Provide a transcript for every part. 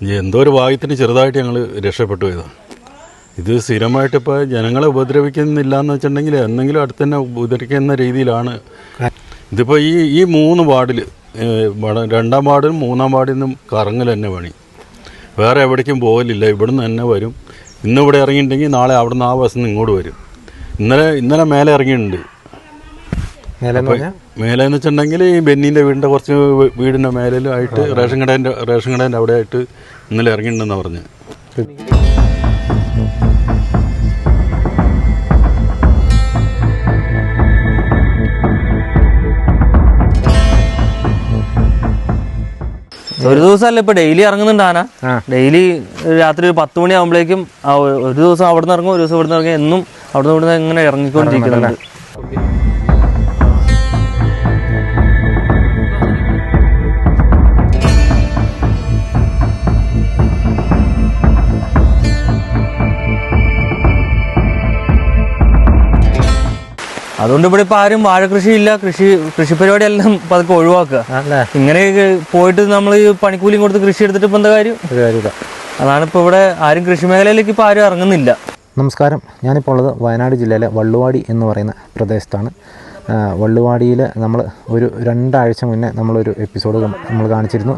എന്തോ ഒരു ഭാഗ്യത്തിന് ചെറുതായിട്ട് ഞങ്ങൾ രക്ഷപ്പെട്ടു പോയതാണ് ഇത് സ്ഥിരമായിട്ട് ഇപ്പോൾ ജനങ്ങളെ ഉപദ്രവിക്കുന്നില്ല എന്ന് വെച്ചിട്ടുണ്ടെങ്കിൽ എന്തെങ്കിലും അടുത്ത് തന്നെ ഉപദ്രവിക്കുന്ന രീതിയിലാണ്. ഇതിപ്പോൾ ഈ ഈ മൂന്ന് വാർഡിൽ രണ്ടാം വാർഡിലും മൂന്നാം വാർഡിൽ നിന്നും കറങ്ങൽ തന്നെ പണി. വേറെ എവിടേക്കും പോകലില്ല ഇവിടുന്ന് തന്നെ വരും. ഇന്നിവിടെ ഇറങ്ങിയിട്ടുണ്ടെങ്കിൽ നാളെ അവിടുന്ന് ആ ബസ്സിൽ നിന്ന് ഇങ്ങോട്ട് വരും. ഇന്നലെ ഇന്നലെ മേലെ ഇറങ്ങിയിട്ടുണ്ട്. മേലെ എന്ന് പറഞ്ഞാൽ മേലെ എന്ന് വെച്ചിട്ടുണ്ടെങ്കിൽ ഈ ബെന്നിന്റെ വീടിന്റെ കുറച്ച് വീടിന്റെ മേലും ആയിട്ട് റേഷൻ കടേന്റെ റേഷൻ കടേന്റെ അവിടെ ആയിട്ട് ഇന്നലെ ഇറങ്ങിയിട്ടുണ്ടെന്നാണ് പറഞ്ഞു. ഒരു ദിവസമല്ല ഇപ്പൊ ഡെയിലി ഇറങ്ങുന്നുണ്ട് ആന? ഡെയിലി രാത്രി ഒരു പത്ത് മണി ആകുമ്പോഴേക്കും ഒരു ദിവസം അവിടെ നിന്ന് ഇറങ്ങും ഒരു ദിവസം ഇവിടെ നിന്ന് ഇറങ്ങും എന്നും അവിടെ നിന്ന് ഇവിടെ ഇങ്ങനെ ഇറങ്ങിക്കൊണ്ടിരിക്കുന്നുണ്ട്. അതുകൊണ്ട് ഇവിടെ ഇപ്പൊ ആരും വാഴ കൃഷി ഇല്ല കൃഷി കൃഷി പരിപാടി എല്ലാം പതുക്കെ ഒഴിവാക്കുക. ഇങ്ങനെ പോയിട്ട് നമ്മൾ പണിക്കൂലിയും കൊടുത്ത് കൃഷി എടുത്തിട്ട് ഇപ്പൊ എന്താ കാര്യം? അതാണ് ഇപ്പൊ ഇവിടെ ആരും കൃഷി മേഖലയിലേക്ക് ഇപ്പൊ ആരും ഇറങ്ങുന്നില്ല. നമസ്കാരം. ഞാനിപ്പോൾ ഉള്ളത് വയനാട് ജില്ലയിലെ വള്ളുവാടി എന്ന് പറയുന്ന പ്രദേശത്താണ്. വള്ളുവാടിയിൽ നമ്മൾ ഒരു രണ്ടാഴ്ച മുന്നേ നമ്മളൊരു എപ്പിസോഡ് നമ്മൾ കാണിച്ചിരുന്നു.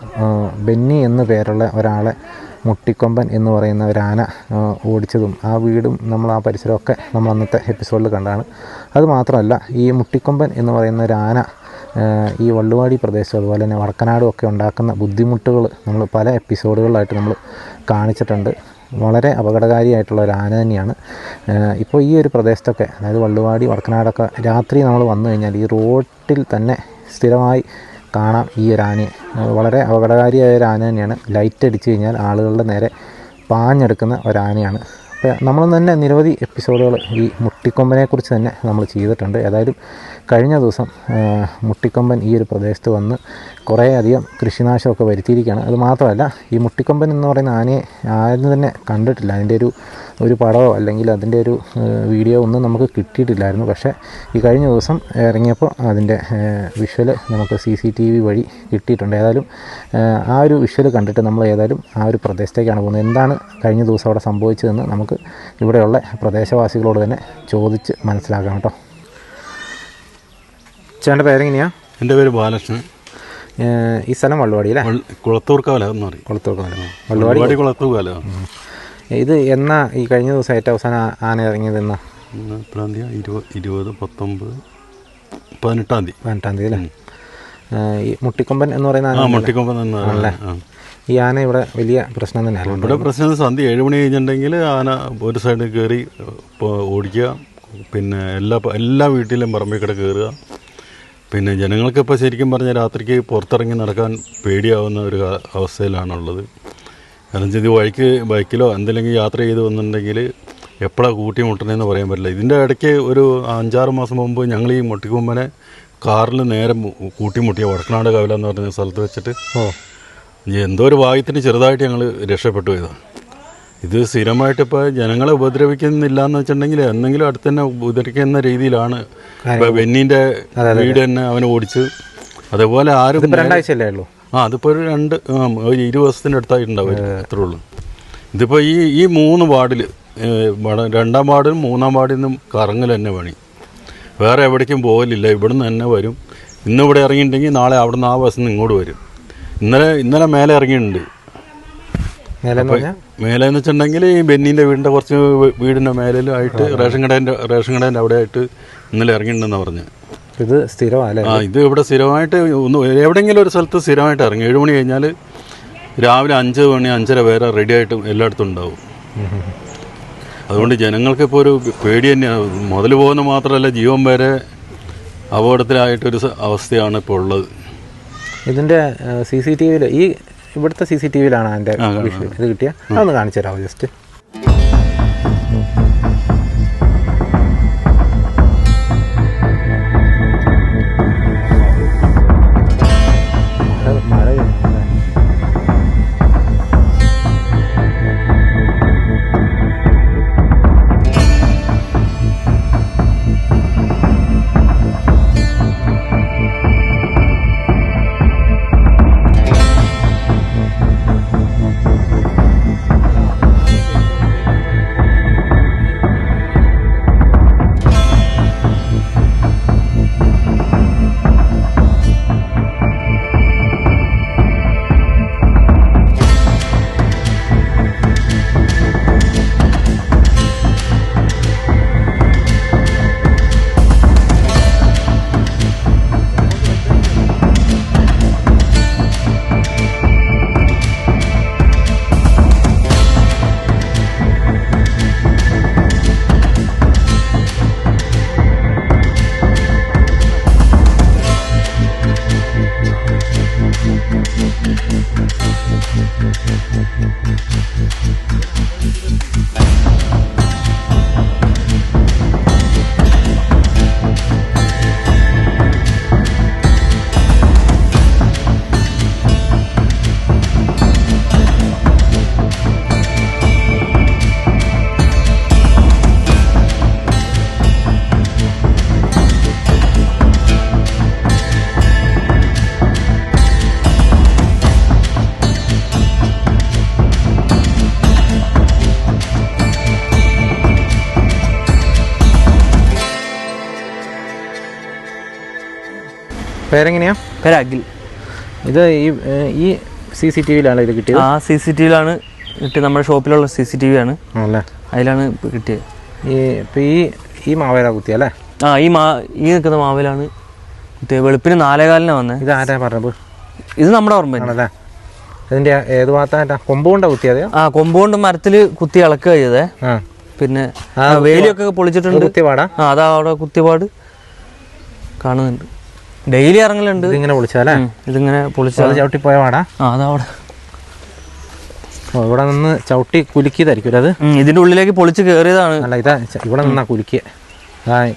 ബെന്നി എന്ന് പേരുള്ള ഒരാളെ മുട്ടിക്കൊമ്പൻ എന്ന് പറയുന്ന ഒരു ആന ഓടിച്ചതും ആ വീടും നമ്മൾ ആ പരിസരമൊക്കെ നമ്മൾ അന്നത്തെ എപ്പിസോഡിൽ കണ്ടാണ്. അത് മാത്രമല്ല ഈ മുട്ടിക്കൊമ്പൻ എന്ന് പറയുന്ന ഒരു ആന ഈ വള്ളുവാടി പ്രദേശം അതുപോലെ തന്നെ വടക്കനാടും ഒക്കെ ഉണ്ടാക്കുന്ന ബുദ്ധിമുട്ടുകൾ നമ്മൾ പല എപ്പിസോഡുകളിലായിട്ട് നമ്മൾ കാണിച്ചിട്ടുണ്ട്. വളരെ അപകടകാരിയായിട്ടുള്ള ഒരു ആന തന്നെയാണ്. ഇപ്പോൾ ഈ ഒരു പ്രദേശത്തൊക്കെ അതായത് വള്ളുവാടി വടക്കനാടൊക്കെ രാത്രി നമ്മൾ വന്നു കഴിഞ്ഞാൽ ഈ റോട്ടിൽ തന്നെ സ്ഥിരമായി കാണാം ഈ ഒരു ആനയെ. വളരെ അപകടകാരിയായ ഒരു ആന തന്നെയാണ്. ലൈറ്റ് അടിച്ചു കഴിഞ്ഞാൽ ആളുകളുടെ നേരെ പാഞ്ഞെടുക്കുന്ന ഒരാനയാണ്. അപ്പോൾ നമ്മൾ തന്നെ നിരവധി എപ്പിസോഡുകൾ ഈ മുട്ടിക്കൊമ്പനെക്കുറിച്ച് തന്നെ നമ്മൾ ചെയ്തിട്ടുണ്ട്. ഏതായാലും കഴിഞ്ഞ ദിവസം മുട്ടിക്കൊമ്പൻ ഈ ഒരു പ്രദേശത്ത് വന്ന് കുറേയധികം കൃഷിനാശമൊക്കെ വരുത്തിയിരിക്കുകയാണ്. അത് മാത്രമല്ല ഈ മുട്ടിക്കൊമ്പൻ എന്ന് പറയുന്ന ആനയെ ആരും തന്നെ കണ്ടിട്ടില്ല. അതിന്റെ ഒരു ഒരു പടമോ അല്ലെങ്കിൽ അതിന്റെ ഒരു വീഡിയോ ഒന്നും നമുക്ക് കിട്ടിയിട്ടില്ലായിരുന്നു. പക്ഷേ ഈ കഴിഞ്ഞ ദിവസം ഇറങ്ങിയപ്പോൾ അതിന്റെ വിഷ്വൽ നമുക്ക് സി സി ടി വി വഴി കിട്ടിയിട്ടുണ്ട്. ഏതായാലും ആ ഒരു വിഷ്വൽ കണ്ടിട്ട് നമ്മൾ ഏതായാലും ആ ഒരു പ്രദേശത്തേക്കാണ് പോകുന്നത്. എന്താണ് കഴിഞ്ഞ ദിവസം അവിടെ സംഭവിച്ചതെന്ന് നമുക്ക് ഇവിടെയുള്ള പ്രദേശവാസികളോട് തന്നെ ചോദിച്ച് മനസ്സിലാക്കാം കേട്ടോ. ചേട്ടന്റെ പേരെങ്ങനെയാണ് എന്റെ പേര് ബാലകൃഷ്ണൻ. ഈ സ്ഥലം വള്ളുവാടി അല്ലേ കുളത്തൂർക്കാവല എന്ന് പറയും. കുളത്തൂർക്കാല വള്ളുവാടി കുളത്തൂർക്കാല ഇത് എന്നാ ഈ കഴിഞ്ഞ ദിവസം ഏറ്റവും അവസാനം ആന ഇറങ്ങിയത് എന്നാ? എത്രാം തീയതി? ഇരുപത് ഇരുപത് പത്തൊമ്പത് പതിനെട്ടാം തീയതി. പതിനെട്ടാം തീയതി അല്ലേ? ഈ മുട്ടിക്കൊമ്പൻ എന്ന് പറയുന്ന ആന മുട്ടിക്കൊമ്പൻ നിന്ന് ഈ ആന ഇവിടെ വലിയ പ്രശ്നം തന്നെയാണ് ഇവിടെ പ്രശ്നം സന്ധ്യ ഏഴ് മണി കഴിഞ്ഞിട്ടുണ്ടെങ്കിൽ ആന ഒരു സൈഡിൽ കയറി ഓടിക്കുക. പിന്നെ എല്ലാ എല്ലാ വീട്ടിലും പറമ്പിൽ കൂടെ കയറുക. പിന്നെ ജനങ്ങൾക്കിപ്പോൾ ശരിക്കും പറഞ്ഞാൽ രാത്രിക്ക് പുറത്തിറങ്ങി നടക്കാൻ പേടിയാവുന്ന ഒരു അവസ്ഥയിലാണുള്ളത്. കാരണം ഇത് വഴിക്ക് ബൈക്കിലോ എന്തെങ്കിലും യാത്ര ചെയ്ത് വന്നിട്ടുണ്ടെങ്കിൽ എപ്പോഴാണ് കൂട്ടി കൂട്ടിമുട്ടണമെന്ന് പറയാൻ പറ്റില്ല. ഇതിന്റെ ഇടയ്ക്ക് ഒരു അഞ്ചാറ് മാസം മുമ്പ് ഞങ്ങൾ ഈ മുട്ടിക്കൊമ്പനെ കാറിൽ നേരെ കൂട്ടിമുട്ടിയ വടക്കനാട് കവല എന്ന് പറഞ്ഞ സ്ഥലത്ത് വെച്ചിട്ട് എന്തോ ഒരു ഭാഗ്യത്തിന് ചെറുതായിട്ട് ഞങ്ങൾ രക്ഷപ്പെട്ടു പോയതാണ് ഇത് സ്ഥിരമായിട്ട് ഇപ്പോൾ ജനങ്ങളെ ഉപദ്രവിക്കുന്നില്ല എന്ന് വെച്ചിട്ടുണ്ടെങ്കിൽ എന്തെങ്കിലും അടുത്ത് തന്നെ ഉപദ്രവിക്കുന്ന രീതിയിലാണ് ബെന്നീന്റെ വീട് തന്നെ അവന് ഓടിച്ച്. അതേപോലെ ആരും രണ്ടാഴ്ചയല്ലേ ഉള്ളൂ? ആ അതിപ്പോൾ ഒരു രണ്ട് ഒരു ഇരുപത് ദിവസത്തിന്റെ അടുത്തായിട്ടുണ്ടാവും അത്രേ ഉള്ളൂ. ഇതിപ്പോൾ ഈ ഈ മൂന്ന് വാർഡിൽ രണ്ടാം വാർഡിലും മൂന്നാം വാർഡിൽ നിന്നും കറങ്ങൽ തന്നെ പണി. വേറെ എവിടേക്കും പോകലില്ല. ഇവിടുന്ന് തന്നെ വരും. ഇന്നിവിടെ ഇറങ്ങിയിട്ടുണ്ടെങ്കിൽ നാളെ അവിടുന്ന് ആ ബസ്സിൽ നിന്ന് ഇങ്ങോട്ട് വരും. ഇന്നലെ ഇന്നലെ മേലെ ഇറങ്ങിയിട്ടുണ്ട്. മേലെ എന്ന് മേലെ എന്ന് വെച്ചിട്ടുണ്ടെങ്കിൽ ഈ ബെന്നിന്റെ വീടിന്റെ കുറച്ച് വീടിന്റെ വീടിന്റെ ആയിട്ട് റേഷൻ കടേന്റെ റേഷൻ കടേന്റെ അവിടെ ആയിട്ട് ഇന്നലെ ഇറങ്ങിയിട്ടുണ്ടെന്ന് പറഞ്ഞു. ഇത് സ്ഥിരമല്ലേ? ആ ഇത് ഇവിടെ സ്ഥിരമായിട്ട് ഒന്ന് എവിടെയെങ്കിലും ഒരു സ്ഥലത്ത് സ്ഥിരമായിട്ട് ഇറങ്ങി. ഏഴ് മണി കഴിഞ്ഞാൽ രാവിലെ അഞ്ച് മണി അഞ്ചര വരെ റെഡി ആയിട്ടും എല്ലായിടത്തും ഉണ്ടാവും. അതുകൊണ്ട് ജനങ്ങൾക്ക് ഇപ്പോൾ ഒരു പേടി തന്നെയാണ് മുതൽ പോകുന്ന മാത്രമല്ല ജീവൻ വരെ അപകടത്തിലായിട്ടൊരു അവസ്ഥയാണ് ഇപ്പോൾ ഉള്ളത്. ഇതിന്റെ സി സി ടി വിയിൽ ഈ ഇവിടുത്തെ സി സി ടി വിയിലാണ് അതിന്റെ ഇത് കിട്ടിയ? അതൊന്ന് കാണിച്ചു തരാമോ ജസ്റ്റ് പേരെങ്ങനെയാ? പേര് അഖിൽ ഇത് ഈ ഈ സി സി ടി വിയിലാണ് ഇത് കിട്ടിയത്? ആ സി സി ടി വിയിലാണ് കിട്ടിയത്. നമ്മുടെ ഷോപ്പിലുള്ള സി സി ടി വി ആണ് ആണല്ലേ? അതിലാണ് കിട്ടിയത്. ഈ ഇപ്പം ഈ ഈ മാവേല കുത്തിയല്ലേ ആ ഈ മാ ഈ നിൽക്കുന്ന മാവേലാണ് കുത്തിയത്. വെളുപ്പിന് നാലേകാലിനാണ് വന്നത് ഇത് ആരാ പറഞ്ഞത്? ഇത് നമ്മുടെ ഓർമ്മ ഇതിന്റെ ഏത് ഭാഗത്താ കൊമ്പ് കുത്തിയത്? ആ കൊമ്പുകൊണ്ട് മരത്തിൽ കുത്തി ഇളക്കുക ചെയ്തേ പിന്നെ വേലിയൊക്കെ പൊളിച്ചിട്ടുണ്ട്. കുത്തിപാടാ ആ അതാ അവിടെ കുത്തിപാട് കാണുന്നുണ്ട്. ഡെയിലി ഇറങ്ങലുണ്ട്. ഇതിങ്ങനെ പൊളിച്ചാലേ? ഇതിങ്ങനെ പൊളിച്ചാൽ ചവിട്ടി പോയ വാടാ. ആ അതാ അവിടെ. ഓ ഇവിടെ നിന്ന് ചവിട്ടി കുലുക്കിയതായിരിക്കും അത്? ഇതിന്റെ ഉള്ളിലേക്ക് പൊളിച്ച് കയറിയതാണ് അല്ല ഇതാ ഇവിടെ നിന്നാ കുലുക്കിയ.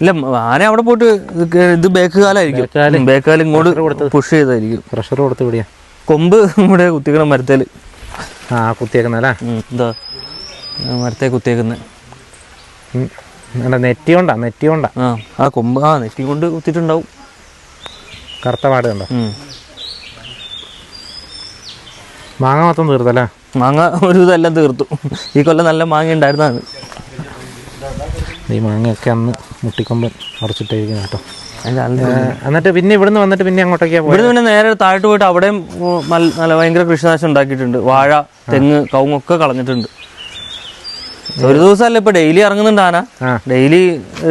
ഇല്ല ആന അവിടെ പോയിട്ട് ഇത് ബേക്ക് കാലായിരിക്കും. ബേക്ക് കാലം. ഇങ്ങോട്ട് പുഷ് ചെയ്തായിരിക്കും പ്രഷർ കൊടുത്ത് ഇവിടെയാ. കൊമ്പ് ഇവിടെ കുത്തിക്കണം മരത്തേൽ. ആ കുത്തിയേക്കുന്നല്ലേ എന്താ മരത്തെ കുത്തിയേക്കുന്നത് നെറ്റി കൊണ്ടാ നെറ്റി കൊണ്ടാ ആ ആ കൊമ്പ് ആ നെറ്റി കൊണ്ട് കുത്തിയിട്ടുണ്ടാവും. കറുത്ത പാട് കണ്ടോ? മാങ്ങ മൊത്തം തീർത്തല്ലേ? മാങ്ങ ഒരു ഇതെല്ലാം തീർത്തു. ഈ കൊല്ലം നല്ല മാങ്ങ ഉണ്ടായിരുന്നാണ് ഈ മാങ്ങയൊക്കെ അന്ന് മുട്ടിക്കൊമ്പൻ ഉറച്ചിട്ടിരിക്കുന്നു കേട്ടോ. എന്നിട്ട് പിന്നെ ഇവിടുന്ന് വന്നിട്ട് പിന്നെ അങ്ങോട്ടേക്കാ ഇവിടുന്ന് പിന്നെ നേരെ താഴോട്ട് പോയിട്ട് അവിടെയും നല്ല നല്ല ഭയങ്കര കൃഷിനാശം ഉണ്ടാക്കിയിട്ടുണ്ട്. വാഴ തെങ്ങ് കവുങ്ങൊക്കെ കളഞ്ഞിട്ടുണ്ട്. ഒരു ദിവസമല്ല ഇപ്പൊ ഡെയിലി ഇറങ്ങുന്നുണ്ട് ആന. ഡെയിലി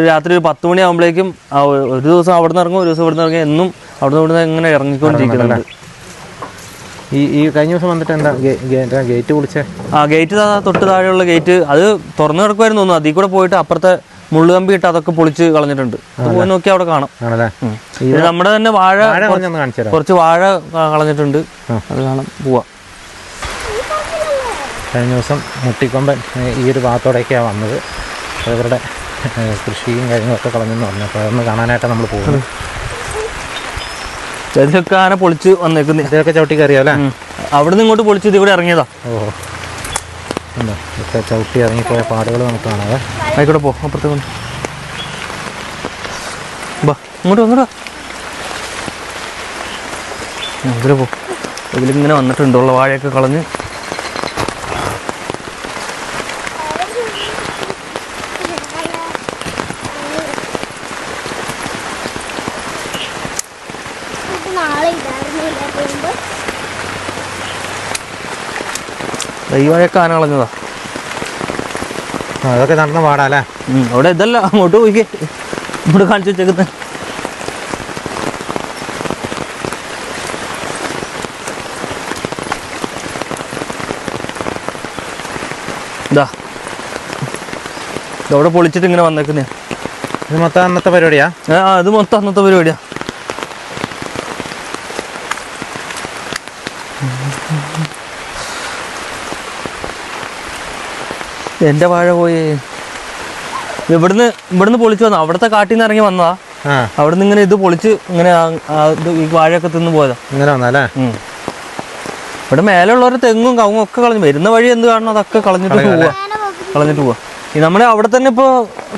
രാത്രി ഒരു പത്ത് മണി ആകുമ്പോഴേക്കും ഒരു ദിവസം അവിടെ നിന്ന് ഇറങ്ങും ഒരു ദിവസം ഇവിടെ നിന്ന് ഇറങ്ങും. എന്നും അവിടെ നിന്ന് ഇങ്ങനെ ഇറങ്ങിക്കൊണ്ടിരിക്കുന്നുണ്ട്. ഈ ഈ കഴിഞ്ഞ ദിവസം വന്നിട്ട് എന്താ ഗേറ്റ് വിളിച്ചേ ആ ഗേറ്റ് തൊട്ട് താഴെയുള്ള ഗേറ്റ് അത് തുറന്നു കിടക്കുമായിരുന്നു തോന്നുന്നു. അതിൽ കൂടെ പോയിട്ട് അപ്പുറത്തെ മുള്ളുകമ്പി ഇട്ട് അതൊക്കെ പൊളിച്ച് കളഞ്ഞിട്ടുണ്ട്. പോയി നോക്കി അവിടെ കാണാം. നമ്മുടെ തന്നെ വാഴ കുറച്ച് വാഴ കളഞ്ഞിട്ടുണ്ട്. അത് കാണാം. പോവാം. കഴിഞ്ഞ ദിവസം മുട്ടിക്കൊമ്പൻ ഈ ഒരു ഭാഗത്തോടെയൊക്കെയാണ് വന്നത്. അപ്പോൾ ഇവരുടെ കൃഷിയും കാര്യങ്ങളൊക്കെ കളഞ്ഞെന്ന് പറഞ്ഞു. അപ്പോൾ അതൊന്ന് കാണാനായിട്ട് നമ്മൾ പോകുന്നത്. ഇതിലൊക്കെ ആന പൊളിച്ച് വന്നേക്കുന്നു. ഇതൊക്കെ ചവിട്ടി കയറിയാലേ അവിടെ നിന്ന് ഇങ്ങോട്ട് പൊളിച്ച് ഇത് ഇവിടെ ഇറങ്ങിയതാ. ഓ ഉണ്ടോ? ഇതൊക്കെ ചവിട്ടി ഇറങ്ങിപ്പോയ പാടുകൾ നമുക്ക് കാണാതെ ആയിക്കോട്ടെ പോ അപ്പുറത്തേക്ക്. ബാ ഇങ്ങോട്ട് വന്നടാ. ഇതിൽ പോ. ഇതിലിങ്ങനെ വന്നിട്ടുണ്ട് വാഴയൊക്കെ കളഞ്ഞ്. ദാ ഈ വാഴയൊക്കെ ആന കളഞ്ഞതാ. അതൊക്കെ നടന്ന പാടാല്ലേ അവിടെ ഇതല്ല അങ്ങോട്ട് പോയിക്കേ. ഇവിടെ കാണിച്ചു വെച്ചേക്കുന്നത് ഇതാ. ഇതവിടെ പൊളിച്ചിട്ട് ഇങ്ങനെ വന്നേക്കുന്നേ ഇത് മൊത്തം അന്നത്തെ പരിപാടിയാ? ആ ഇത് മൊത്തം അന്നത്തെ പരിപാടിയാ. എന്റെ വാഴ പോയേ. ഇവിടുന്ന് ഇവിടുന്ന് പൊളിച്ചു വന്ന. അവിടുത്തെ കാട്ടിൽ നിന്ന് ഇറങ്ങി വന്നതാ. അവിടുന്ന് ഇങ്ങനെ ഇത് പൊളിച്ച് ഇങ്ങനെ ഈ വാഴയൊക്കെ തിന്ന് പോയതാ. ഇങ്ങനെ വന്നല്ലേ. ഇവിടെ മേലെയുള്ളവരെ തെങ്ങും കവുങ്ങും ഒക്കെ കളഞ്ഞു. വരുന്ന വഴി എന്ത് കാണണം അതൊക്കെ കളഞ്ഞിട്ട് പോവാ. കളഞ്ഞിട്ട് പോവാ. നമ്മളെ നമ്മുടെ അവിടെ തന്നെ ഇപ്പൊ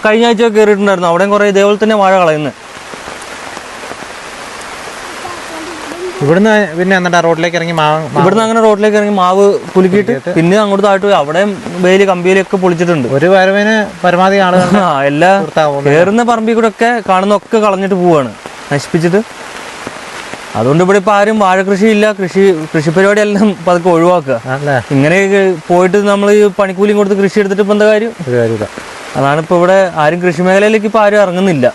കഴിഞ്ഞ ആഴ്ച കയറിയിട്ടുണ്ടായിരുന്നു. അവിടെയും കുറെ ഇതേപോലെ തന്നെ വാഴ കളയുന്നത് ഇവിടുന്ന് പിന്നെ എന്നിട്ട് റോഡിലേക്ക് ഇറങ്ങി മാവ് ഇവിടുന്ന് അങ്ങനെ റോഡിലേക്ക് ഇറങ്ങി മാവ് കുലുക്കിയിട്ട് പിന്നെ അങ്ങോട്ട് താഴ്ത്തു പോയി. അവിടെയും വേലി കമ്പിയിലൊക്കെ പൊളിച്ചിട്ടുണ്ട്. ഒരു വരവിന് പരമാവധി ആളുകൾ എല്ലാ കയറുന്ന പറമ്പിൽ കൂടെ ഒക്കെ കാണുന്നൊക്കെ കളഞ്ഞിട്ട് പോവാണ്. നശിപ്പിച്ചിട്ട്. അതുകൊണ്ട് ഇവിടെ ഇപ്പൊ ആരും വാഴ കൃഷി ഇല്ല. കൃഷി കൃഷി പരിപാടി എല്ലാം പതുക്കെ ഒഴിവാക്കുക. ഇങ്ങനെ പോയിട്ട് നമ്മൾ ഈ പണിക്കൂലിയും കൊടുത്ത് കൃഷി എടുത്തിട്ട് ഇപ്പൊ എന്താ കാര്യം? അതാണ് ഇപ്പൊ ഇവിടെ ആരും കൃഷി മേഖലയിലേക്ക് ഇപ്പൊ ആരും ഇറങ്ങുന്നില്ല.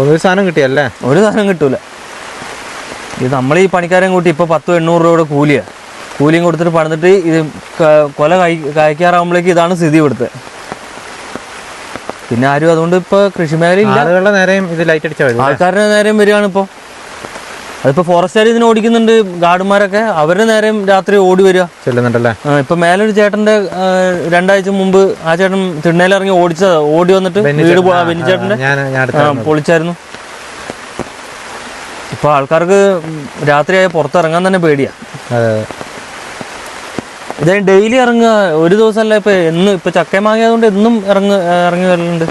ഒരു സാധനം കിട്ടിയല്ലേ? ഒരു സാധനം കിട്ടൂല. ഇത് നമ്മൾ ഈ പണിക്കാരൻ കൂട്ടി ഇപ്പൊ പത്തും എണ്ണൂറ് രൂപയുടെ കൂലിയാ. കൂലിയും കൊടുത്തിട്ട് പണിതിട്ട് ഇത് കൊല കഴി കഴിക്കാറാകുമ്പോഴേക്ക് ഇതാണ് സ്ഥിതി ഇവിടുത്തെ. പിന്നെ ആരും അതുകൊണ്ട് ഇപ്പൊ കൃഷി മേഖലയിൽ ആളുകളുടെ നേരെയും ഇത് ലൈറ്റ് അടിച്ചാൽ ആൾക്കാരുടെ നേരം വരികയാണ് ഇപ്പൊ അതിപ്പോ ഫോറസ്റ്റുകാർ ഇതിനെ ഓടിക്കുന്നുണ്ട് ഗാർഡുമാരൊക്കെ. അവരുടെ നേരം രാത്രി ഓടി വരിക. ചെല്ലുന്നുണ്ടല്ലേ? ഇപ്പൊ മേലൊരു ചേട്ടന്റെ രണ്ടാഴ്ച മുമ്പ് ആ ചേട്ടൻ തിണ്ണയിലിറങ്ങി ഓടിച്ചതാ. ഓടി വന്നിട്ട് വീട് ബെന്നി ചേട്ടന്റെ? പൊളിച്ചായിരുന്നു. ഇപ്പൊ ആൾക്കാർക്ക് രാത്രിയായ പുറത്തിറങ്ങാൻ തന്നെ പേടിയാ. ഇതേ ഡെയിലി ഇറങ്ങുക. ഒരു ദിവസമല്ല ഇപ്പൊ എന്ന് ഇപ്പൊ ചക്ക മാങ്ങിയതുകൊണ്ട് എന്നും ഇറങ്ങ ഇറങ്ങി വരലുണ്ട്.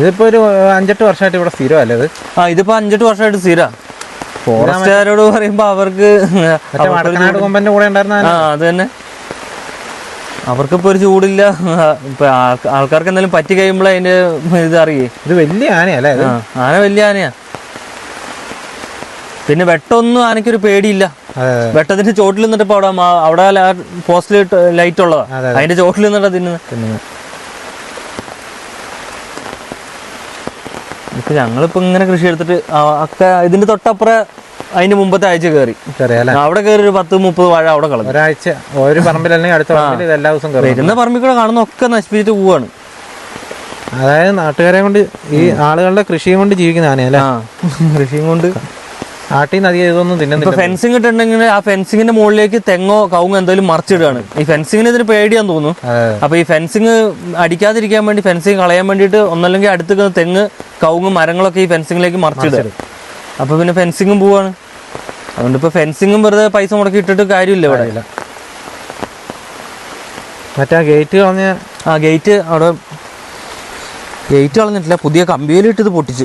ഇതിപ്പോ ഒരു അഞ്ചെട്ട് വർഷമായിട്ട് ഇവിടെ സ്ഥിരമല്ലേ ഇത്? ആ ഇതിപ്പോ അഞ്ചെട്ട് വർഷമായിട്ട് സ്ഥിര ഫോറസ്റ്റുകാരോട് പറയുമ്പോ അവർക്ക് അത് തന്നെ. അവർക്കിപ്പോ ഒരു ചൂടില്ല. ഇപ്പൊ ആൾക്കാർക്ക് എന്തെങ്കിലും പറ്റി കഴിയുമ്പോൾ അതിന്റെ ഇത് അറിയേ. ഇത് വലിയ ആനയല്ലേ ആന വലിയ ആനയാ. പിന്നെ വെട്ടൊന്നും ആനയ്ക്കൊരു പേടിയില്ല. വെട്ടത്തിന്റെ ചോട്ടിൽ നിന്നിട്ട് അവിടെ അവിടെ പോസ്റ്റിൽ ലൈറ്റ് ഉള്ളതാ. അതെ, അതിന്റെ ചോട്ടിൽ നിന്നിട്ടാ തിന്നുന്നത് ഇപ്പൊ ഞങ്ങളിപ്പോ ഇങ്ങനെ കൃഷി എടുത്തിട്ട് അക്ക ഒക്കെ ഇതിന്റെ തൊട്ടപ്പുറം അതിന്റെ മുമ്പത്തെ ആഴ്ച കയറി അവിടെ കയറി ഒരു പത്ത് മുപ്പത് വാഴ അവിടെ കളഞ്ഞു. ഒരാഴ്ച ഒരു അടുത്ത പറമ്പിൽ ഇത് എല്ലാ ദിവസവും കയറും വരുന്ന പറമ്പിൽ കൂടെ കാണുന്ന ഒക്കെ നശിപ്പിച്ചിട്ട് പോവാണ്. അതായത് നാട്ടുകാരെ കൊണ്ട് ഈ ആളുകളുടെ കൃഷിയും കൊണ്ട് ജീവിക്കുന്ന ആനയല്ലേ? കൃഷിയും കൊണ്ട് ആട്ടിൽ നിന്ന് അധികം ഇതൊന്നും തിന്നുന്നില്ല. ഫെൻസിങ് ഇട്ടുണ്ടെങ്കിൽ ആ ഫെൻസിങ്ങിന്റെ മുകളിലേക്ക് തെങ്ങോ കവുങ്ങോ എന്തെങ്കിലും മറിച്ചിടുകയാണ്. ഈ ഫെൻസിങ്ങിന് ഇതിന് പേടിയാന്ന് തോന്നുന്നു. അപ്പൊ ഈ ഫെൻസിങ് അടിക്കാതിരിക്കാൻ വേണ്ടി ഫെൻസിങ് കളയാൻ വേണ്ടിയിട്ട് ഒന്നല്ലെങ്കിൽ അടുത്ത് തെങ്ങ് കവുങ്ങ് മരങ്ങളൊക്കെ ഈ ഫെൻസിങ്ങിലേക്ക് മറിച്ചിടുക. അപ്പൊ പിന്നെ ഫെൻസിങ്ങും പോവാണ്. അതുകൊണ്ട് ഇപ്പൊ ഫെൻസിങ്ങും വെറുതെ പൈസ മുടക്കി ഇട്ടിട്ട് കാര്യമില്ല ഇവിടെ. മറ്റേ ഗേറ്റ് കളഞ്ഞ ആ ഗേറ്റ് അവിടെ ഗേറ്റ് കളഞ്ഞിട്ടില്ല. പുതിയ കമ്പിയിലിട്ട് ഇത് പൊട്ടിച്ച്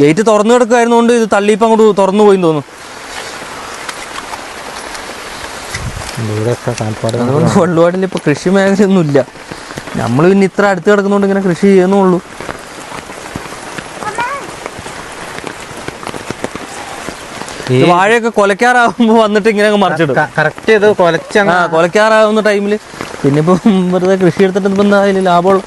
ഗേറ്റ് തുറന്നു കിടക്കുമായിരുന്നോണ്ട് ഇത് തള്ളിയിപ്പം അങ്ങോട്ട് തുറന്നു പോയി തോന്നുന്നു. അതുകൊണ്ട് വെള്ളുപാടിൽ ഇപ്പൊ കൃഷി മേഖലയൊന്നുമില്ല. നമ്മൾ പിന്നെ ഇത്ര അടുത്ത് കിടക്കുന്നതുകൊണ്ട് ഇങ്ങനെ കൃഷി ചെയ്യുന്നുള്ളൂ. വാഴയൊക്കെ കൊലക്കാറാവുമ്പോ വന്നിട്ട് ഇങ്ങനെ മറിച്ചിടും. കറക്റ്റ് കൊലക്കാറാവുന്ന ടൈമിൽ. പിന്നെ ഇപ്പൊ വെറുതെ കൃഷി എടുത്തിട്ട് ലാഭമുള്ള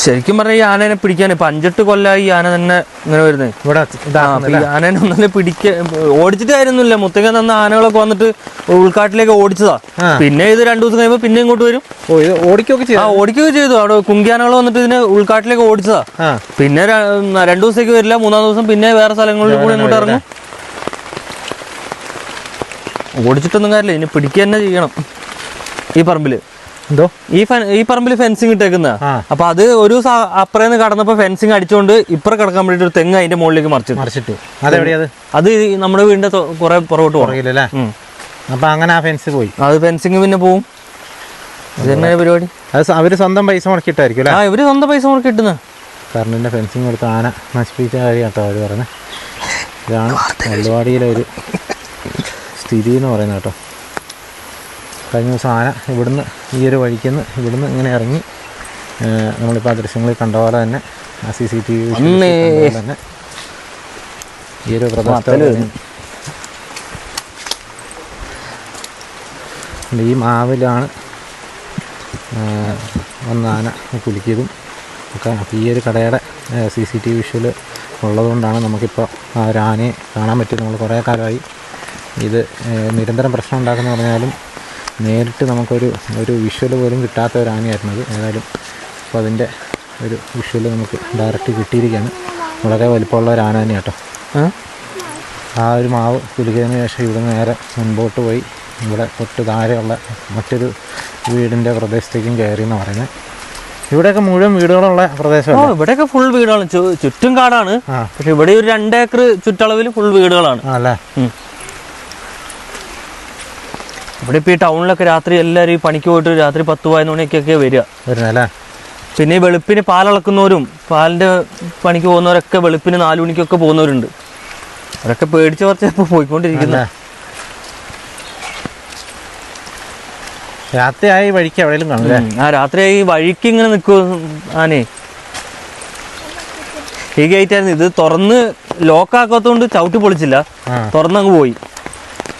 ശരിക്കും പറഞ്ഞാൽ ഈ ആനേനെ പിടിക്കാൻ ഇപ്പൊ അഞ്ചെട്ട് കൊല്ലമായി ഈ ആന തന്നെ ഇങ്ങനെ വരുന്നത് ഇവിടെ ഇതാക്കുന്നില്ല? ആനേനെ ഒന്നും പിടിക്ക ഓടിച്ചിട്ട് കാര്യമൊന്നുമില്ല. മുത്തങ്ങ തന്ന ആനകളൊക്കെ വന്നിട്ട് ഉൾക്കാട്ടിലേക്ക് ഓടിച്ചതാ. ആ. പിന്നെ ഇത് രണ്ടു ദിവസം കഴിയുമ്പോ പിന്നെ ഇങ്ങോട്ട് വരും. ഓ ഇത് ഓടിക്കുകയൊക്കെ ആ ചെയ്തു ഓടിക്കുകയൊക്കെ ചെയ്തു. അവിടെ കുങ്കിയാനകൾ വന്നിട്ട് ഇതിനെ ഉൾക്കാട്ടിലേക്ക് ഓടിച്ചതാ. ആ. പിന്നെ ര- ഉം, രണ്ടു ദിവസത്തേക്ക് വരില്ല. മൂന്നാം ദിവസം പിന്നെ വേറെ സ്ഥലങ്ങളിൽ കൂടെ ഇങ്ങോട്ട് ഇറങ്ങും. ഓടിച്ചിട്ടൊന്നും കാര്യമില്ല. ഇനി പിടിക്കുക തന്നെ ചെയ്യണം. ഈ പറമ്പിൽ. എന്തോ? ഈ ഈ പറമ്പിൽ ഫെൻസിങ് ഇട്ടേക്കുന്ന. അപ്പൊ അത് ഒരു അപ്പുറേന്ന് കടന്നപ്പോ ഫെൻസിങ് അടിച്ചുകൊണ്ട് ഇപ്പുറം കിടക്കാൻ വേണ്ടി ഒരു തെങ്ങ് അതിന്റെ മുകളിലേക്ക് മറിച്ചു മറിച്ചിട്ടു. അതെവിടെയത് അത്? അത് നമ്മുടെ വീടിന്റെ കുറെ പുറകോട്ട് പോകില്ലല്ലേ അപ്പൊ അങ്ങനെ ആ ഫെൻസ് പോയി. അത് ഫെൻസിങ് പിന്നെ പോവും. ഇത് തന്നെ പരിപാടി? അത് അവർ സ്വന്തം പൈസ മുടക്കിയിട്ടായിരിക്കും അല്ലേ? ആ ഇവർ സ്വന്തം പൈസ മുടക്കി കിട്ടുന്ന കറണ്ടിന്റെ ഫെൻസിങ് കൊടുത്ത് ആന നശിപ്പിച്ച കാര്യം കേട്ടോ അവർ പറഞ്ഞത് ഇതാണ് പരിപാടിയിലെ ഒരു സ്ഥിതി എന്ന് പറയുന്നത് കേട്ടോ. കഴിഞ്ഞ ദിവസം ആന ഇവിടുന്ന് ഈ ഒരു വഴിക്കുന്ന് ഇവിടുന്ന് ഇങ്ങനെ ഇറങ്ങി നമ്മളിപ്പോൾ ആ ദൃശ്യങ്ങളിൽ കണ്ട പോലെ തന്നെ ആ സി സി ടി വി തന്നെ ഈ ഒരു പ്രദേശത്ത് മത്തൽ. ഈ മാവിലാണ് വന്ന ആന കുലുക്കിയതും ഒക്കെ അപ്പോൾ ഈ ഒരു കടയുടെ C C T V visual ഉള്ളതുകൊണ്ടാണ് നമുക്കിപ്പോൾ ആ ഒരു ആനയെ കാണാൻ പറ്റിയത് നമ്മൾ കുറേ കാലമായി ഇത് നിരന്തരം പ്രശ്നം ഉണ്ടാക്കുന്ന പറഞ്ഞാലും നേരിട്ട് നമുക്കൊരു ഒരു വിഷ്വൽ പോലും കിട്ടാത്ത ഒരു ആനയായിരുന്നു അത് ഏതായാലും അപ്പോൾ അതിന്റെ ഒരു വിഷ്വൽ നമുക്ക് ഡയറക്റ്റ് കിട്ടിയിരിക്കുകയാണ്. വളരെ വലിപ്പമുള്ള ഒരു ആന തന്നെ കേട്ടോ. ആ? ഒരു മാവ് കുലുക്കിയതിന് ശേഷം ഇവിടെ നേരെ മുൻപോട്ട് പോയി. ഇവിടെ തൊട്ട് താഴെയുള്ള മറ്റൊരു വീടിന്റെ പ്രദേശത്തേക്കും കയറി എന്ന് പറയുന്നത് ഇവിടെയൊക്കെ മുഴുവൻ വീടുകളുള്ള പ്രദേശമാണ് ഇവിടെയൊക്കെ ഫുൾ വീടുകളാണ്. ചുറ്റും കാടാണ്. പക്ഷെ ഇവിടെ ഒരു രണ്ടേക്കർ ചുറ്റളവിൽ ഫുൾ വീടുകളാണ്. അല്ലേ. ഇവിടെ ഇപ്പൊ ഈ ടൗണിലൊക്കെ രാത്രി എല്ലാവരും ഈ പണിക്ക് പോയിട്ട് രാത്രി പത്ത് പതിനൊന്ന് മണിക്കൊക്കെ വരിക. വരുന്നല്ലേ പിന്നെ ഈ വെളുപ്പിന് പാലളക്കുന്നവരും പാലിന്റെ പണിക്ക് പോകുന്നവരൊക്കെ വെളുപ്പിന് നാലു മണിക്കൊക്കെ പോകുന്നവരുണ്ട്. അവരൊക്കെ പേടിച്ച് കുറച്ച് ഇപ്പൊ പോയിക്കൊണ്ടിരിക്കുന്നത് അല്ലേ? രാത്രിയായി വഴിക്ക് എവിടെയെങ്കിലും കാണും ആ രാത്രിയായി വഴിക്ക് ഇങ്ങനെ നിൽക്കും ആനേ. ഈ ഗേറ്റ് ആയിരുന്നു. ഇത് തുറന്ന് ലോക്കാക്കാത്തതുകൊണ്ട് ചവിട്ടി പൊളിച്ചില്ല. തുറന്നങ്ങ് പോയി.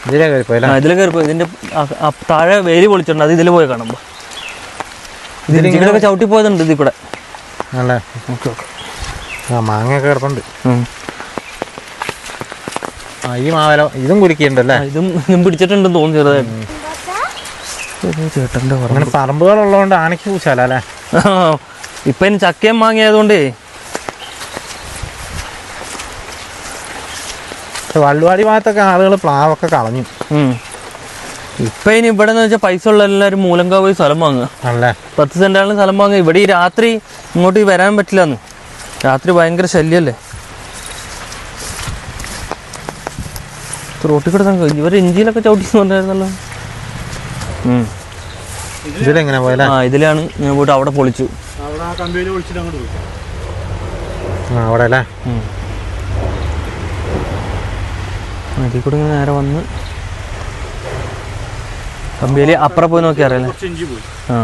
ഇതിലേ കയറിപ്പോയി. അല്ലേ ഇതിൽ ഇതിന്റെ താഴെ വേലി പൊളിച്ചിട്ടുണ്ട്. അത് ഇതിൽ പോയി കാണുമ്പോ. ഇതിലൊക്കെ ചവിട്ടി പോയതുണ്ട് ഇതിൽ കൂടെ അല്ലേ ആ മാങ്ങയൊക്കെ കിടപ്പുണ്ട്. ആ ഈ മാവല ഇതും കുലുക്കിയിട്ടുണ്ടല്ലേ ഇതും ഇതും പിടിച്ചിട്ടുണ്ടെന്ന് തോന്നുന്നു ചെറുതായിട്ട് ചേട്ടന്റെ പറമ്പുകളുള്ളതുകൊണ്ട് ആനയ്ക്ക് പൂച്ചാല അല്ലേ ഇപ്പൊ ഇനി ചക്കയും മാങ്ങിയതുകൊണ്ടേ പക്ഷെ വള്ളുവാടി ഭാഗത്തൊക്കെ ആളുകൾ പ്ലാവൊക്കെ കളഞ്ഞു. ഇപ്പൊ ഇനി ഇവിടെ എന്ന് വെച്ചാൽ പൈസ ഉള്ള എല്ലാവരും മൂലങ്ക പോയി സ്ഥലം വാങ്ങുക. ആണല്ലേ പത്ത് സെന്റാണ് സ്ഥലം വാങ്ങുക. ഇവിടെ ഈ രാത്രി ഇങ്ങോട്ട് വരാൻ പറ്റില്ലെന്ന്. രാത്രി ഭയങ്കര ശല്യല്ലേ? റോട്ടിൽ കൂടെ തന്നെ ഇവർ ഇഞ്ചിയിലൊക്കെ ചവിട്ടി പറഞ്ഞായിരുന്നല്ലോ. ഇതിലെങ്ങനെ ആ ഇതിലാണ് ഞാൻ പോയിട്ട് അവിടെ പൊളിച്ചു. അവിടെ ആ കമ്പിയിൽ വിളിച്ചിട്ട് അങ്ങോട്ട് പോയി. അവിടെ അല്ലേ ഉം. അതിൽ കൂടെ ഇങ്ങനെ നേരെ വന്ന് കമ്പിയിൽ അപ്പുറം പോയി നോക്കി അറിയാലേ ആ.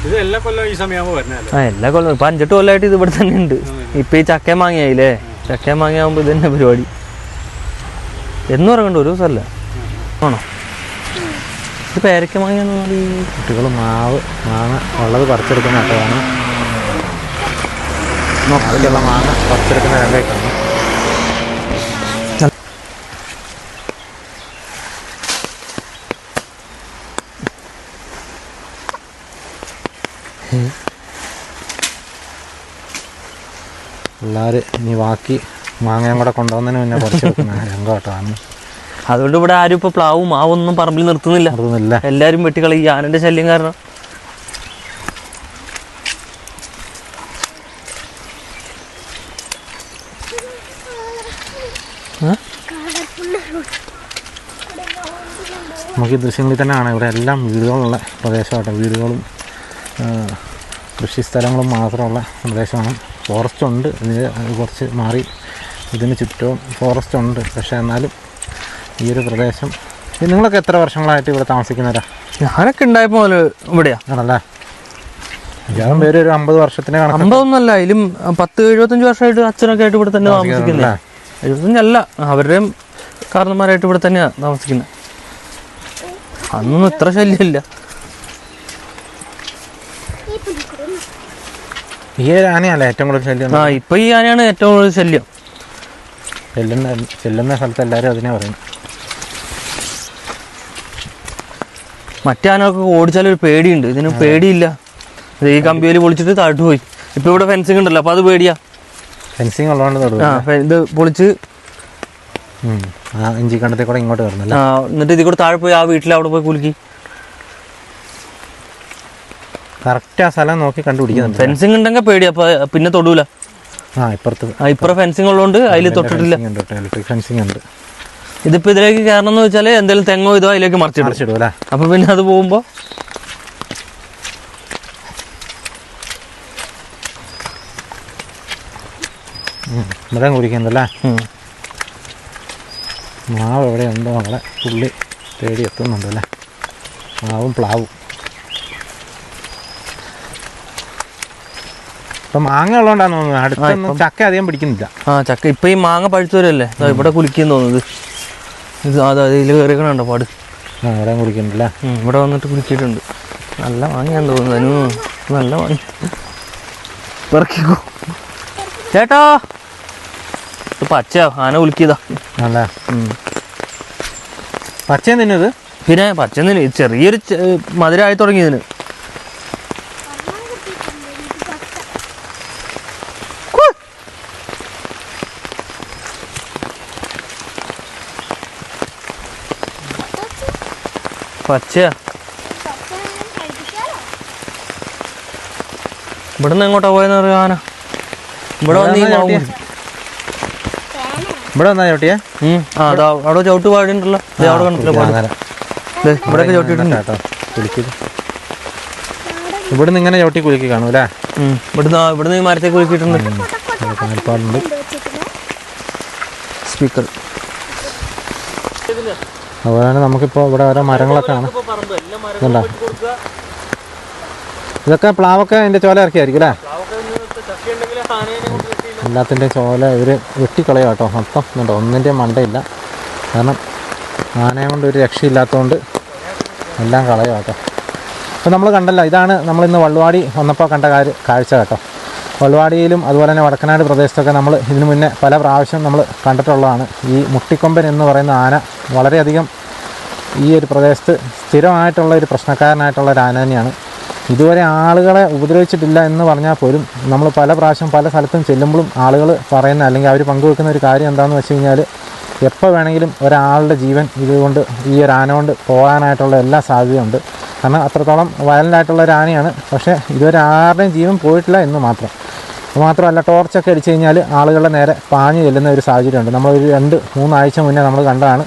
ഇത് എല്ലാ കൊല്ലം ഈ സമയമാകുമ്പോൾ വരുന്നതല്ലേ ആ എല്ലാ കൊല്ലം ഇപ്പൊ അഞ്ചെട്ട് കൊല്ലമായിട്ട് ഇത് ഇവിടെ തന്നെ ഉണ്ട്. ഇപ്പൊ ഈ ചക്കയും മാങ്ങയായില്ലേ? ചക്കയും മാങ്ങിയാകുമ്പോ ഇത് തന്നെ പരിപാടി. എന്നും ഇറങ്ങണ്ട ഒരു ദിവസമല്ല. ആണോ? ഇത് പേരക്ക മാങ്ങിയാന്ന് മതി കുട്ടികൾ മാവ് മാങ്ങ ഉള്ളത് പറിച്ചെടുക്കുന്ന കേട്ടതാണ് അതിലുള്ള മാങ്ങ പറിച്ചെടുക്കുന്ന രണ്ടേക്കാണ് പിള്ളേർ ഇനി ബാക്കി മാങ്ങയും കൂടെ കൊണ്ടുവന്നതിന് മുന്നേ പറിച്ചെടുക്കുന്ന രംഗം കേട്ടോ അന്ന്. അതുകൊണ്ട് ഇവിടെ ആരും ഇപ്പൊ പ്ലാവും മാവൊന്നും പറമ്പിൽ നിർത്തുന്നില്ല. നിർത്തുന്നില്ല. എല്ലാരും വെട്ടിക്കളി ഈ ആനന്റെ ശല്യം കാരണം. നമുക്ക് ഈ ദൃശ്യങ്ങളിൽ തന്നെ കാണാം ഇവിടെ എല്ലാം വീടുകളുള്ള പ്രദേശമാട്ടെ വീടുകളും കൃഷിസ്ഥലങ്ങളും കൃഷി സ്ഥലങ്ങളും മാത്രമുള്ള പ്രദേശമാണ്. ഫോറസ്റ്റ് ഉണ്ട് ഇതിന് കുറച്ച് മാറി ഇതിന് ചുറ്റും ഫോറസ്റ്റ് ഉണ്ട്. പക്ഷേ എന്നാലും ഈ ഒരു പ്രദേശം നിങ്ങളൊക്കെ എത്ര വർഷങ്ങളായിട്ട് ഇവിടെ താമസിക്കുന്നവരാ? ഞാനൊക്കെ ഉണ്ടായപ്പോൾ ഇവിടെയാണല്ലേ ഇവിടെയാ. ആണല്ലേ? അഞ്ചാറും പേര് ഒരു അമ്പത് വർഷത്തിന് അമ്പതൊന്നല്ല അതിലും പത്ത് എഴുപത്തഞ്ച് വർഷമായിട്ട് അച്ഛനൊക്കെ ആയിട്ട് ഇവിടെ തന്നെ താമസിക്കുന്നത് അല്ലേ? എഴുപത്തഞ്ചല്ല അവരുടെയും കാരണന്മാരായിട്ട് ഇവിടെ തന്നെയാണ് താമസിക്കുന്നത് അന്നൊന്നും ഇത്ര ശല്യമില്ല. ഈ ആനയല്ല ഏറ്റവും കൂടുതൽ ശല്യം ആ ഇപ്പൊ ഈ ആനയാണ് ഏറ്റവും കൂടുതൽ ശല്യം. ചെല്ലുന്ന ചെല്ലുന്ന സ്ഥലത്ത് എല്ലാവരും അതിനെ പറയുന്നു. മറ്റേ ആനകൾക്ക് ഓടിച്ചാൽ ഒരു പേടിയുണ്ട്. ഇതിന് പേടിയില്ല. ഈ കമ്പിയിൽ പൊളിച്ചിട്ട് താഴ്ത്തു പോയി. ഇപ്പൊ ഇവിടെ ഫെൻസിങ് ഉണ്ടല്ലോ അപ്പൊ അത് പേടിയാ. ഫെൻസിങ് ഉള്ളതുകൊണ്ട് ആ ഇത് പൊളിച്ച് ഇഞ്ചി കണ്ടത്തിൽ കൂടെ ഇങ്ങോട്ട് വരുന്നല്ലേ ആ, എന്നിട്ട് ഇതിൽ കൂടെ താഴെ പോയി ആ വീട്ടിൽ അവിടെ പോയി കുലുക്കി. കറക്റ്റ് ആ സ്ഥലം നോക്കി കണ്ടുപിടിക്കുന്നുണ്ട് ഫെൻസിങ് ഉണ്ടെങ്കിൽ പേടിയാ അപ്പൊ പിന്നെ തൊടൂല. ആ ഇപ്പുറത്ത്. ആ ഇപ്പുറം ഫെൻസിങ് ഉള്ളതുകൊണ്ട് അതിൽ തൊട്ടിട്ടില്ല. ഫെൻസിങ് ഉണ്ട് ഇതിപ്പോ ഇതിലേക്ക് കയറണം എന്ന് വെച്ചാൽ എന്തെങ്കിലും തെങ്ങോ ഇതോ അതിലേക്ക് മറിച്ചിടും. അപ്പൊ പിന്നെ അത് പോകുമ്പോ മൃഗം കുടിക്കുന്നല്ലേ മാവ് എവിടെ ഉണ്ടോ നമ്മളെ പുള്ളി തേടി എത്തുന്നുണ്ടല്ലേ മാവും പ്ലാവും. ഇപ്പൊ മാങ്ങ ഉള്ളതുകൊണ്ടാന്ന് തോന്നുന്നത് അടുത്തൊന്നും ചക്ക അധികം പിടിക്കുന്നില്ല. ആ ചക്ക. ഇപ്പൊ ഈ മാങ്ങ പഴുത്തവരല്ലേ? ഇവിടെ കുളിക്കുന്നു തോന്നുന്നത് ഇത് അതാ ഇതിൽ കയറിക്കണുണ്ടോ പാട്? ആ ഇവിടെ കുളിക്കുന്നുണ്ടല്ലേ? ഇവിടെ വന്നിട്ട് കുളിച്ചിട്ടുണ്ട്. നല്ല മാങ്ങയാന്ന് തോന്നുന്നു നല്ല മാങ്ങ. പെറക്കിക്കോ. ചേട്ടാ! ഇത് പച്ചയാ ആന ഉലുക്കിയതാ. നല്ല ഉം. പച്ചയും തിന്നത് പിന്നെ പച്ചന്നിന് ചെറിയൊരു ചെ- മധുരമായി തുടങ്ങി ഇതിന്. പച്ചയാ ഇവിടുന്ന് എങ്ങോട്ടാ പോയെന്ന് പറയുക ആന? ഇവിടെ വന്ന്. ഇവിടെ വന്നാ ചോട്ടിയെ ഉം. അതാ അവിടെ ചവിട്ട് പാടിണ്ടല്ലോ അവിടെ കേട്ടോ. കുളിക്കത് ഇവിടുന്ന് ഇങ്ങനെ ചവിട്ടി കുലുക്കി കാണും അല്ലേ. ഇവിടുന്ന് ഇവിടുന്ന് ഈ മരത്തെ കുലുക്കിയിട്ടുണ്ട്. കാൽപ്പാടുണ്ട്. സ്പീക്കർ. അതുപോലെ തന്നെ നമുക്കിപ്പോൾ ഇവിടെ ഓരോ മരങ്ങളൊക്കെ ആണ് ഇതുണ്ടോ? ഇതൊക്കെ പ്ലാവൊക്കെ അതിന്റെ ചോല ഇറക്കിയായിരിക്കും അല്ലേ? എല്ലാത്തിന്റെ ചോല ഇവർ വെട്ടിക്കളയും കേട്ടോ മൊത്തം എന്നുണ്ടോ ഒന്നിന്റെ മണ്ടയില്ല. കാരണം ആനയെ കൊണ്ട് ഒരു രക്ഷയില്ലാത്തതുകൊണ്ട് എല്ലാം കളയും കേട്ടോ അപ്പോൾ നമ്മൾ കണ്ടല്ലോ ഇതാണ് നമ്മളിന്ന് വള്ളുവാടി വന്നപ്പോൾ കണ്ട കാര്യം കാഴ്ച കേട്ടോ. വള്ളുവാടിയിലും അതുപോലെ തന്നെ വടക്കനാട് പ്രദേശത്തൊക്കെ നമ്മൾ ഇതിനു മുന്നേ പല പ്രാവശ്യം നമ്മൾ കണ്ടിട്ടുള്ളതാണ്. ഈ മുട്ടിക്കൊമ്പൻ എന്ന് പറയുന്ന ആന വളരെയധികം ഈ ഒരു പ്രദേശത്ത് സ്ഥിരമായിട്ടുള്ള ഒരു പ്രശ്നക്കാരനായിട്ടുള്ള ഒരു ആന തന്നെയാണ് ഇതുവരെ ആളുകളെ ഉപദ്രവിച്ചിട്ടില്ല എന്ന് പറഞ്ഞാൽ പോലും നമ്മൾ പല പ്രാവശ്യം പല സ്ഥലത്തും ചെല്ലുമ്പോഴും ആളുകൾ പറയുന്ന അല്ലെങ്കിൽ അവർ പങ്കുവെക്കുന്ന ഒരു കാര്യം എന്താണെന്ന് വെച്ച് കഴിഞ്ഞാൽ എപ്പോൾ വേണമെങ്കിലും ഒരാളുടെ ജീവൻ ഇതുകൊണ്ട് ഈ ഒരു ആന കൊണ്ട് പോകാനായിട്ടുള്ള എല്ലാ സാധ്യതയുണ്ട്. കാരണം അത്രത്തോളം വയലന്റായിട്ടുള്ള ഒരു ആനയാണ്. പക്ഷേ ഇതുവരെ ആരുടെയും ജീവൻ പോയിട്ടില്ല എന്ന് മാത്രം. മാത്രമല്ല ടോർച്ചൊക്കെ അടിച്ചു കഴിഞ്ഞാൽ ആളുകളുടെ നേരെ പാഞ്ഞു ചെല്ലുന്ന ഒരു സാഹചര്യമുണ്ട്. നമ്മളൊരു രണ്ട് മൂന്നാഴ്ച മുന്നേ നമ്മൾ കണ്ടതാണ്.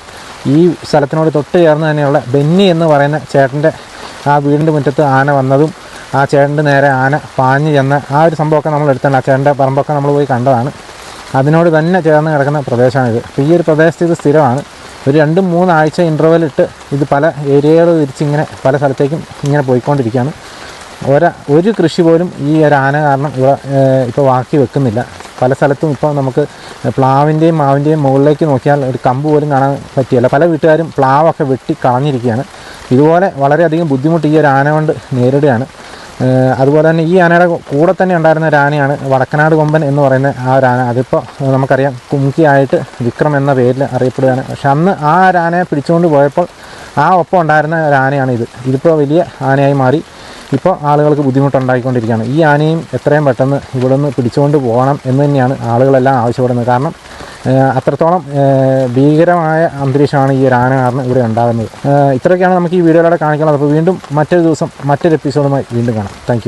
ഈ സ്ഥലത്തിനോട് തൊട്ട് ചേർന്ന് തന്നെയുള്ള ബെന്നി എന്ന് പറയുന്ന ചേട്ടന്റെ ആ വീടിന്റെ മുറ്റത്ത് ആന വന്നതും ആ ചേട്ടന്റെ നേരെ ആന പാഞ്ഞു ചെന്ന ആ ഒരു സംഭവമൊക്കെ നമ്മൾ എടുത്താണ് ആ ചേട്ടന്റെ പറമ്പൊക്കെ നമ്മൾ പോയി കണ്ടതാണ്. അതിനോട് തന്നെ ചേർന്ന് കിടക്കുന്ന പ്രദേശമാണിത് അപ്പോൾ ഈ ഒരു പ്രദേശത്ത് ഇത് സ്ഥിരമാണ്. ഒരു രണ്ട് മൂന്നാഴ്ച ഇന്റർവെൽ ഇട്ട് ഇത് പല ഏരിയകൾ തിരിച്ച് ഇങ്ങനെ പല സ്ഥലത്തേക്കും ഇങ്ങനെ പോയിക്കൊണ്ടിരിക്കുകയാണ്. ഒര ഒരു കൃഷി പോലും ഈ ഒരു ആന കാരണം ഇവിടെ ഇപ്പോൾ വാക്കി വെക്കുന്നില്ല. പല സ്ഥലത്തും ഇപ്പോൾ നമുക്ക് പ്ലാവിന്റെയും മാവിന്റെയും മുകളിലേക്ക് നോക്കിയാൽ ഒരു കമ്പ് പോലും കാണാൻ പറ്റിയല്ല. പല വീട്ടുകാരും പ്ലാവൊക്കെ വെട്ടി കളഞ്ഞിരിക്കുകയാണ്. ഇതുപോലെ വളരെയധികം ബുദ്ധിമുട്ട് ഈ ഒരു ആന കൊണ്ട് നേരിടുകയാണ്. അതുപോലെ തന്നെ ഈ ആനയുടെ കൂടെ തന്നെ ഉണ്ടായിരുന്ന ഒരു ആനയാണ് വടക്കനാട് കൊമ്പൻ എന്ന് പറയുന്ന ആ ഒരു ആന. അതിപ്പോൾ നമുക്കറിയാം കുമുക്കിയായിട്ട് വിക്രം എന്ന പേരിൽ അറിയപ്പെടുകയാണ്. പക്ഷെ അന്ന് ആ ഒരു ആനയെ പിടിച്ചുകൊണ്ട് പോയപ്പോൾ ആ ഒപ്പം ഉണ്ടായിരുന്ന ഒരു ആനയാണ് ഇത് ഇതിപ്പോൾ വലിയ ആനയായി മാറി. ഇപ്പോൾ ആളുകൾക്ക് ബുദ്ധിമുട്ടുണ്ടായിക്കൊണ്ടിരിക്കുകയാണ്. ഈ ആനയും എത്രയും പെട്ടെന്ന് ഇവിടെ നിന്ന് പിടിച്ചുകൊണ്ട് പോകണം എന്ന് തന്നെയാണ് ആളുകളെല്ലാം ആവശ്യപ്പെടുന്നത്. കാരണം അത്രത്തോളം ഭീകരമായ അന്തരീക്ഷമാണ് ഈ ഒരു ആന കാരണം ഇവിടെ ഉണ്ടാകുന്നത്. ഇത്രയൊക്കെയാണ് നമുക്ക് ഈ വീഡിയോയിലൂടെ കാണിക്കുന്നത് അപ്പോൾ വീണ്ടും മറ്റൊരു ദിവസം മറ്റൊരു എപ്പിസോഡുമായി വീണ്ടും കാണാം. താങ്ക്